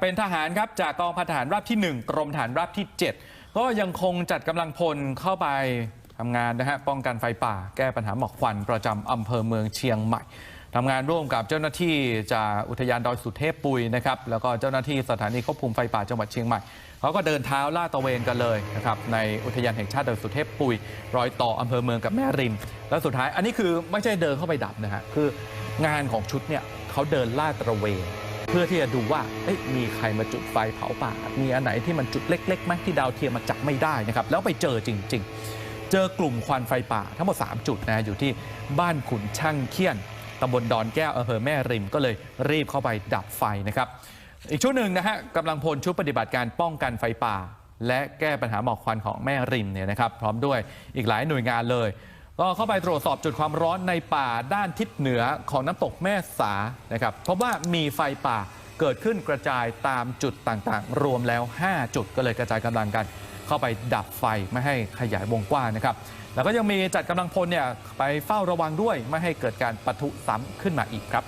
เป็นทหารครับจากกองพันทหารราบที่ 1 กรมทหารราบที่ 7 ก็ยังคงจัดกำลังพลเข้าไปทำงานนะฮะป้องกันไฟป่า แก้ปัญหาหมอกควันประจำอำเภอเมืองเชียงใหม่ทำงานร่วมกับเจ้าหน้าที่จากอุทยานดอยสุเทพปุยนะครับแล้วก็เจ้าหน้าที่สถานีควบคุมไฟป่าจังหวัดเชียงใหม่เขาก็เดินเท้าล่าตะเวนกันเลยนะครับในอุทยานแห่งชาติดอยสุเทพปุย รอยต่ออำเภอเมืองกับแม่ริม แล้วสุดท้ายอันนี้คือไม่ใช่เดินเข้าไปดับนะฮะคืองานของชุดเนี่ยเขาเดินล่าตระเวน เพื่อที่จะดูว่ามีใครมาจุดไฟเผาป่า มีอันไหนที่มันจุดเล็กๆไหมที่ดาวเทียมมาจับไม่ได้นะครับ แล้วไปเจอจริง ๆ เจอกลุ่มควันไฟป่าทั้งหมด 3 จุดนะอยู่ที่บ้านขุนช่างเคียนตำบลดอนแก้วอำเภอแม่ริมก็เลยรีบเข้าไปดับไฟนะครับ อีกชุดหนึ่งนะฮะกำลังพลชุดปฏิบัติการป้องกันไฟป่า และแก้ปัญหาหมอกควันของแม่ริมเนี่ยนะครับ พร้อมด้วยอีกหลายหน่วยงานเลย ก็เข้าไปตรวจสอบจุดความร้อนในป่าด้านทิศเหนือของน้ำตกแม่สานะครับพบว่ามีไฟป่าเกิดขึ้นกระจายตามจุดต่างๆ รวมแล้ว 5 จุดก็เลยกระจายกำลังกัน เข้าไปดับไฟไม่ให้ขยายวงกว้างนะครับ แล้วก็ยังมีจัดกำลังพลเนี่ยไปเฝ้าระวังด้วยไม่ให้เกิดการปะทุซ้ำขึ้นมาอีกครับ